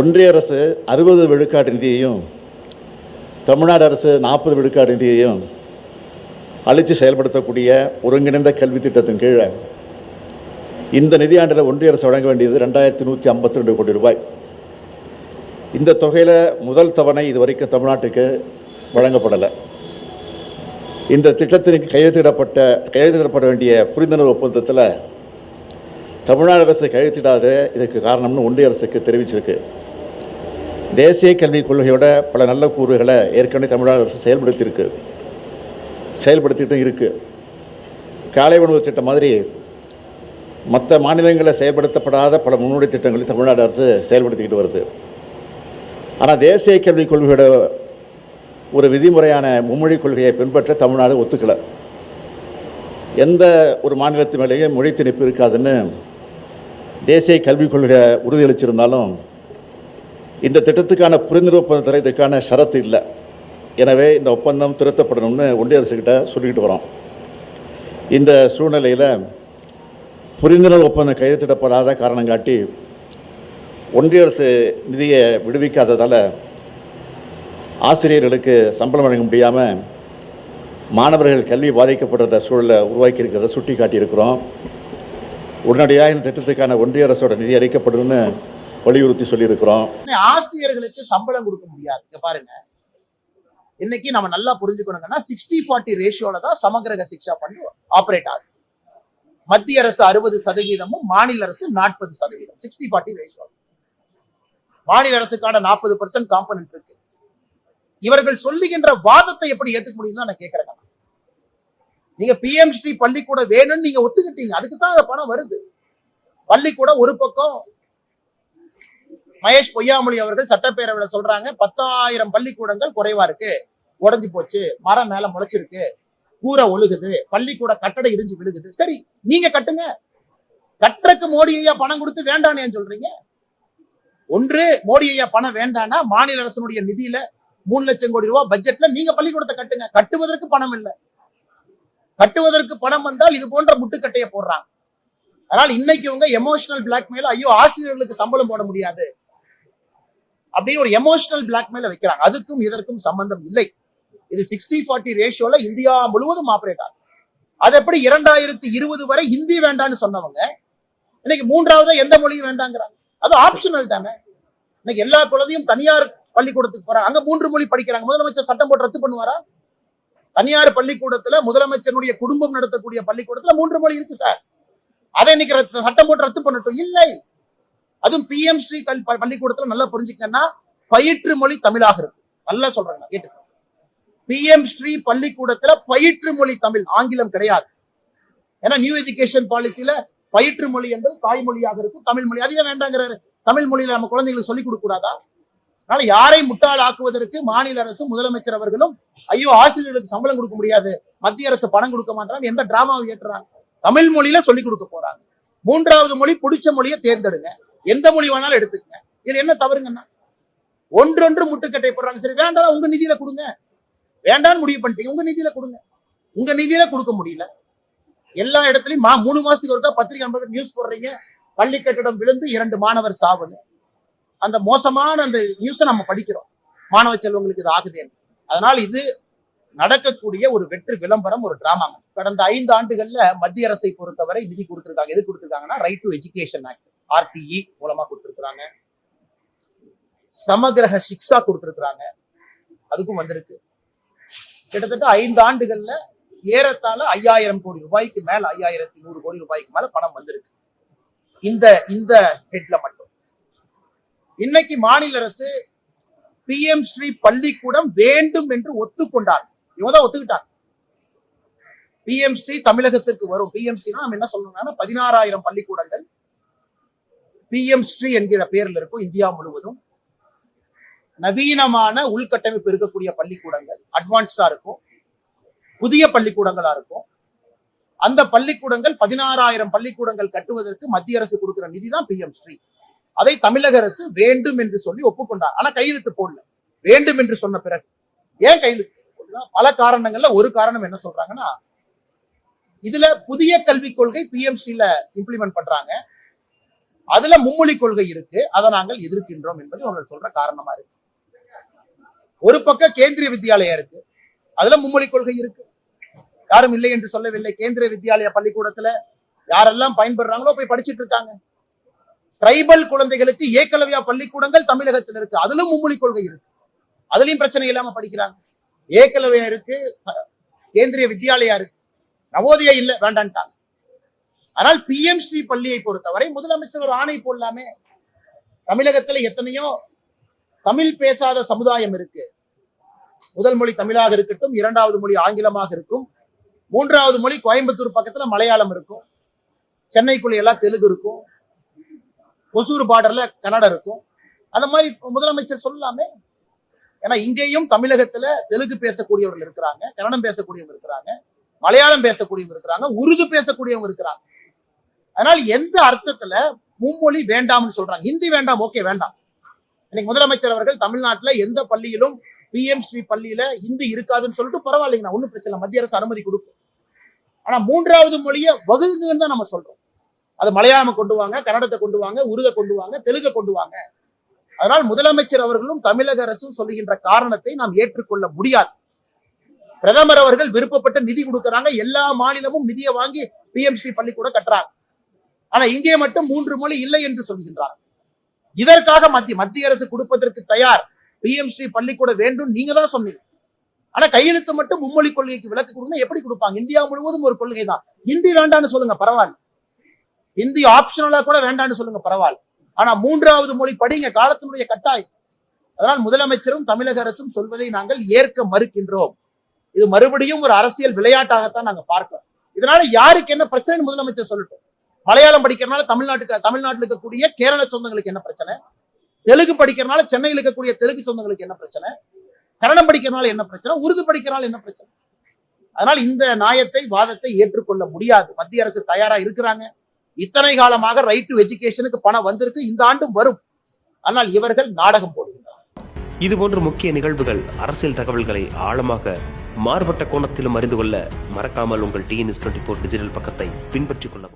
ஒன்றிய அரசு அறுபது விழுக்காடு நிதியையும் தமிழ்நாடு அரசு நாற்பது விழுக்காடு நிதியையும் அழித்து செயல்படுத்தக்கூடிய ஒருங்கிணைந்த கல்வி திட்டத்தின் கீழே இந்த நிதியாண்டில் ஒன்றிய அரசு வழங்க வேண்டியது ரெண்டாயிரத்தி நூற்றி ஐம்பத்தி ரெண்டு கோடி ரூபாய். இந்த தொகையில் முதல் தவணை இதுவரைக்கும் தமிழ்நாட்டுக்கு வழங்கப்படலை. இந்த திட்டத்திற்கு கையெழுத்திடப்பட்ட கையெழுத்திடப்பட வேண்டிய புரிந்துணர்வு ஒப்பந்தத்தில் தமிழ்நாடு அரசு கையெழுத்திடாத இதுக்கு காரணம்னு ஒன்றிய அரசுக்கு தெரிவிச்சிருக்கு. தேசிய கல்விக் கொள்கையோட பல நல்ல கூறுகளை ஏற்கனவே தமிழ்நாடு அரசு செயல்படுத்தியிருக்கு. செயல்படுத்திட்டு இருக்குது காலை உணவு திட்டம் மாதிரி மற்ற மாநிலங்களில் செயல்படுத்தப்படாத பல முன்னோடி திட்டங்களை தமிழ்நாடு அரசு செயல்படுத்திக்கிட்டு வருது. ஆனால் தேசிய கல்விக் கொள்கையோட ஒரு விதிமுறையான மும்மொழி கொள்கையை பின்பற்ற தமிழ்நாடு ஒத்துக்கலை. எந்த ஒரு மாநிலத்து மேலேயும் மொழி திணிப்பு இருக்காதுன்னு தேசிய கல்விக் கொள்கை உறுதியளிச்சிருந்தாலும் இந்த திட்டத்துக்கான புரிந்துணர்வு ஒப்பந்தத்தில் இதுக்கான ஷரத்து இல்லை. எனவே இந்த ஒப்பந்தம் திருத்தப்படணும்னு ஒன்றிய அரசுக்கிட்ட சொல்லிக்கிட்டு வரோம். இந்த சூழ்நிலையில் புரிந்துணர்வு ஒப்பந்தம் கையெழுத்திடப்படாத காரணம் காட்டி ஒன்றிய அரசு நிதியை விடுவிக்காததால் ஆசிரியர்களுக்கு சம்பளம் வழங்க முடியாமல் மாணவர்கள் கல்வி பாதிக்கப்படுற சூழலை உருவாக்கி இருக்கிறத சுட்டி காட்டியிருக்கிறோம் உடனடியாக இந்த திட்டத்துக்கான ஒன்றிய அரசோட நிதி அளிக்கப்படும்னு வலியுறுத்தி சொல்லியிருக்கிறோம். ஆசிரியர்களுக்கு சம்பளம் கொடுக்க முடியாது. இங்க பாருங்க. இன்னைக்கு நம்ம நல்லா புரிஞ்சுக்கணுங்கன்னா சிக்ஸ்டி ஃபார்ட்டி ரேஷியோல தான் சமகிரக சிக்ஷா பண்ணி ஆபரேட் ஆகுது. மத்திய அரசு அறுபது சதவீதமும் மாநில அரசு நாற்பது சதவீதம். சிக்ஸ்டி ஃபார்ட்டி ரேஷியோ மாநில அரசுக்கான நாற்பது பர்சன்ட் காம்பனன்ட் இருக்கு. இவர்கள் சொல்லுகின்ற வாதத்தை எப்படி ஏத்துக்க முடியும் நான் கேட்கிறேன் நீங்க பிஎம் ஸ்ரீ பள்ளிக்கூடம் வேணும்னு நீங்க ஒத்துக்கிட்டீங்க. அதுக்கு தான் அந்த பணம் வருது. பள்ளிக்கூடம் ஒரு பக்கம் மகேஷ் பொய்யாமொழி அவர்கள் சட்டப்பேரவையில சொல்றாங்க பத்தாயிரம் பள்ளிக்கூடங்கள் குறைவா இருக்கு. உடைஞ்சு போச்சு. மரம் மேல முளைச்சிருக்கு. கூரை ஒழுகுது. பள்ளிக்கூட கட்டடம் இடிஞ்சு விழுகுது. சரி நீங்க கட்டுங்க. கட்டுறக்கு மோடி ஐயா பணம் கொடுத்து வேண்டான்னு சொல்றீங்க. ஒன்று மோடி ஐயா பணம் வேண்டானா மாநில அரசனுடைய நிதியில மூணு லட்சம் கோடி ரூபாய் பட்ஜெட்ல நீங்க பள்ளிக்கூடத்தை கட்டுங்க. கட்டுவதற்கு பணம் இல்லை. கட்டுவதற்கு பணம் வந்தால் இது போன்ற முட்டுக்கட்டையை போடுறாங்க. அதனால் இன்னைக்கு இவங்க எமோஷனல் பிளாக்மெயில் ஐயோ ஆசிரியர்களுக்கு சம்பளம் போட முடியாது. அப்படின்னு ஒரு எமோஷனல் பிளாக்மெயில வைக்கிறாங்க. அதுக்கும் இதற்கும் சம்பந்தம் இல்லை. இது சிக்ஸ்டி ஃபார்ட்டி ரேஷியோல இந்தியா முழுவதும் ஆப்ரேட் ஆகும் அது எப்படி இரண்டாயிரத்தி இருபது வரை ஹிந்தி வேண்டாம்னு சொன்னவங்க இன்னைக்கு மூன்றாவது எந்த மொழியும் வேண்டாங்கிறாங்க. அது ஆப்ஷனல் தானே. இன்னைக்கு எல்லா குழந்தையும் தனியார் பள்ளிக்கூடத்துக்கு போறாங்க. அங்க மூன்று மொழி படிக்கிறாங்க. முதலமைச்சர் சட்டம் போட்டு ரத்து பண்ணுவாரா? தனியார் பள்ளிக்கூடத்துல முதலமைச்சருடைய குடும்பம் நடத்தக்கூடிய பள்ளிக்கூடத்துல மூன்று மொழி இருக்கு சார். அதை இன்னைக்கு ரத்து- சட்டம் போட்டு ரத்து பண்ணட்டும். இல்லை. அதுவும் பி எம் ஸ்ரீ கல் பள்ளிக்கூடத்துல நல்லா புரிஞ்சுக்கன்னா பயிற்று மொழி தமிழாக இருக்கு. நல்லா சொல்றாங்க கேட்டு பிஎம் ஸ்ரீ பள்ளிக்கூடத்துல பயிற்று மொழி தமிழ் ஆங்கிலம் கிடையாது. ஏன்னா நியூ எஜுகேஷன் பாலிசியில பயிற்று மொழி என்பது தாய்மொழியாக இருக்கும் தமிழ் மொழி. அதிகம் வேண்டாங்கிறாரு? தமிழ் மொழியில நம்ம குழந்தைகளுக்கு சொல்லிக் கொடுக்க கூடாதா அதனால யாரை முட்டாள் ஆக்குவதற்கு மாநில அரசும் முதலமைச்சர் அவர்களும் ஐயோ ஆசிரியர்களுக்கு சம்பளம் கொடுக்க முடியாது மத்திய அரசு பணம் கொடுக்க மாட்டாங்க எந்த டிராமாவை ஏற்றுறாங்க? தமிழ் மொழியில சொல்லிக் கொடுக்க போறாங்க. மூன்றாவது மொழி பிடிச்ச மொழியை தேர்ந்தெடுங்க. எந்த மொழி வேணாலும் எடுத்துக்கங்க. இதுல என்ன தவறுங்கன்னா ஒன்றொன்று முட்டுக்கட்டை போடுறாங்க. சரி வேண்டாம் உங்க நிதியில கொடுங்க. வேண்டாம்னு முடிவு பண்ணிட்டீங்க உங்க நிதியில கொடுங்க. உங்க நிதியில கொடுக்க முடியல. எல்லா இடத்துலயும் மா மூணு மாசத்துக்கு ஒருக்கா பத்திரிகை நண்பர்கள் நியூஸ் போடுறீங்க. பள்ளி கட்டிடம் விழுந்து இரண்டு மாணவர் சாவுன்னு. அந்த மோசமான அந்த நியூஸை நம்ம படிக்கிறோம். மாணவ செல்வங்களுக்கு இது ஆகுதேன்னு அதனால் இது நடக்கக்கூடிய ஒரு வெற்றி விளம்பரம் ஒரு டிராமாங்க கடந்த ஐந்து ஆண்டுகள்ல மத்திய அரசை பொறுத்தவரை நிதி கொடுத்திருக்காங்க. எது கொடுத்துருக்காங்கன்னா right to education act RTE மூலமா கொடுத்துருக்குறாங்க. சமகிரக சிக்ஷா கொடுத்துருக்குறாங்க. அதுக்கும் வந்திருக்கு. கிட்டத்தட்ட ஐந்து ஆண்டுகள்ல ஏறத்தாழ ஐயாயிரம் கோடி ரூபாய்க்கு மேல ஐயாயிரத்தி நூறு கோடி ரூபாய்க்கு மேல பணம் வந்திருக்கு. இந்த இந்த ஹெட்ல மட்டும். இன்னைக்கு மாநில அரசு பிஎம் ஸ்ரீ பள்ளிக்கூடம் வேண்டும் என்று ஒத்துக்கொண்டார். இவங்க தான் ஒத்துக்கிட்டாங்க. பிஎம் ஸ்ரீ தமிழகத்திற்கு வரும். பிஎம் ஸ்ரீனா நம்ம என்ன சொல்லணும்னா பதினாறாயிரம் பள்ளிக்கூடங்கள் பிஎம் ஸ்ரீ என்கிற பெயரில் இருக்கும் இந்தியா முழுவதும். நவீனமான உள்கட்டமைப்பு இருக்கக்கூடிய பள்ளிக்கூடங்கள் அட்வான்ஸ்டா இருக்கும். புதிய பள்ளிக்கூடங்களா இருக்கும். அந்த பள்ளிக்கூடங்கள் பதினாறாயிரம் பள்ளிக்கூடங்கள் கட்டுவதற்கு மத்திய அரசு கொடுக்கிற நிதி தான் பிஎம் ஸ்ரீ. அதை தமிழக அரசு வேண்டும் என்று சொல்லி ஒப்புக்கொண்டார். ஆனா கையெழுத்து போடல. வேண்டும் என்று சொன்ன பிறகு. ஏன் கையெழுத்து போடல? பல காரணங்கள்ல ஒரு காரணம் என்ன சொல்றாங்கன்னா இதுல புதிய கல்விக் கொள்கை பிஎம்சில இம்ப்ளிமெண்ட் பண்றாங்க. அதுல மும்மொழி கொள்கை இருக்கு. அதை நாங்கள் எதிர்க்கின்றோம் என்பது அவர்கள் சொல்ற காரணமா இருக்கு. ஒரு பக்கம் கேந்திரிய வித்யாலயா இருக்கு. அதுல மும்மொழி கொள்கை இருக்கு. யாரும் இல்லை என்று சொல்லவில்லை. கேந்திரிய வித்யாலய பள்ளிக்கூடத்துல யாரெல்லாம் பயன்படுறாங்களோ போய் படிச்சிட்டு இருக்காங்க. ட்ரைபல் குழந்தைகளுக்கு ஏக்கலவியா பள்ளிக்கூடங்கள் தமிழகத்தில் இருக்கு. அதிலும் மும்மொழி கொள்கை இருக்கு. அதுலயும் பிரச்சனை இல்லாம படிக்கிறாங்க. ஏக்கலவியா இருக்கு. கேந்திரிய வித்யாலயா இருக்கு. நவோதயா இல்ல வேண்டான்ட்டாங்க. ஆனால் பிஎம் ஸ்ரீ பள்ளியை பொறுத்தவரை முதலமைச்சர் ஒரு ஆணை போடலாமே. தமிழகத்துல எத்தனையோ தமிழ் பேசாத சமுதாயம் இருக்கு. முதல் மொழி தமிழாக இருக்கட்டும் இரண்டாவது மொழி ஆங்கிலமாக இருக்கும். மூன்றாவது மொழி கோயம்புத்தூர் பக்கத்துல மலையாளம் இருக்கும். சென்னைக்குள்ள எல்லாம் தெலுங்கு இருக்கும். ஒசூர் பார்டர்ல கன்னடம் இருக்கும். அந்த மாதிரி முதலமைச்சர் சொல்லலாமே ஏன்னா இங்கேயும் தமிழகத்துல தெலுங்கு பேசக்கூடியவர்கள் இருக்கிறாங்க கன்னடம் பேசக்கூடியவங்க இருக்கிறாங்க மலையாளம் பேசக்கூடியவங்க இருக்கிறாங்க உருது பேசக்கூடியவங்க இருக்கிறாங்க. அதனால எந்த அர்த்தத்துல மும்மொழி வேண்டாம்னு சொல்றாங்க? ஹிந்தி வேண்டாம் ஓகே வேண்டாம். இன்னைக்கு முதலமைச்சர் அவர்கள் தமிழ்நாட்டுல எந்த பள்ளியிலும் பிஎம் ஸ்ரீ பள்ளியில ஹிந்தி இருக்காதுன்னு சொல்லிட்டு பரவாயில்லைங்கண்ணா ஒன்றும் பிரச்சனை இல்லை. மத்திய அரசு அனுமதி கொடுக்கும். ஆனா மூன்றாவது மொழியை வகுதுங்கன்னு தான் நம்ம சொல்றோம். அது மலையாளம் கொண்டு வாங்க கன்னடத்தை கொண்டு வாங்க உருதை கொண்டு வாங்க தெலுங்கை கொண்டு வாங்க. அதனால் முதலமைச்சர் அவர்களும் தமிழக அரசும் சொல்லுகின்ற காரணத்தை நாம் ஏற்றுக்கொள்ள முடியாது. பிரதமர் அவர்கள் விருப்பப்பட்ட நிதி கொடுக்கறாங்க. எல்லா மாநிலமும் நிதியை வாங்கி பிஎம்சி ஸ்ரீ கூட கட்டுறாங்க. ஆனா இங்கே மட்டும் மூன்று மொழி இல்லை என்று சொல்கின்றார். இதற்காக மத்திய மத்திய அரசு கொடுப்பதற்கு தயார். பிஎம் ஸ்ரீ பள்ளிக்கூட வேண்டும் நீங்க தான் சொன்னீங்க. ஆனா கையெழுத்து மட்டும் மும்மொழி கொள்கைக்கு விளக்கு கொடுங்க. எப்படி கொடுப்பாங்க? இந்தியா முழுவதும் ஒரு கொள்கை தான் ஹிந்தி வேண்டாம்னு சொல்லுங்க பரவாயில்ல. ஹிந்தி ஆப்ஷனலா கூட வேண்டாம்னு சொல்லுங்க பரவாயில்ல. ஆனா மூன்றாவது மொழி படிங்க காலத்தினுடைய கட்டாயம். அதனால் முதலமைச்சரும் தமிழக அரசும் சொல்வதை நாங்கள் ஏற்க மறுக்கின்றோம். இது மறுபடியும் ஒரு அரசியல் விளையாட்டாகத்தான் நாங்க பார்க்கிறோம். இதனால யாருக்கு என்ன பிரச்சனை முதலமைச்சர் சொல்லட்டும். மலையாளம் படிக்கிறனால தமிழ்நாட்டுக்கு தமிழ்நாட்டில் இருக்கக்கூடிய கேரள சொந்தங்களுக்கு என்ன பிரச்சனை? தெலுங்கு படிக்கிறனால சென்னையில் இருக்கக்கூடிய தெலுங்கு சொந்தங்களுக்கு என்ன பிரச்சனை? கன்னடம் படிக்கிறனால என்ன பிரச்சனை? உருது படிக்கிறனால என்ன பிரச்சனை? அதனால் இந்த நியாயத்தை வாதத்தை ஏற்றுக்கொள்ள முடியாது. மத்திய அரசு தயாரா இருக்கிறாங்க. இத்தனை காலமாக ரைட் டு எஜுகேஷனுக்கு பணம் வந்திருக்கு இந்த ஆண்டும் வரும். ஆனால் இவர்கள் நாடகம் போடுகின்றனர். இதுபோன்ற முக்கிய நிகழ்வுகள் அரசியல் தகவல்களை ஆழமாக மாறுபட்ட கோணத்திலும் அறிந்து கொள்ள மறக்காமல் உங்கள் டிஎன்எஸ் டுவெண்ட்டி ஃபோர் டிஜிட்டல் பக்கத்தை பின்பற்றிக் கொள்ளவும்.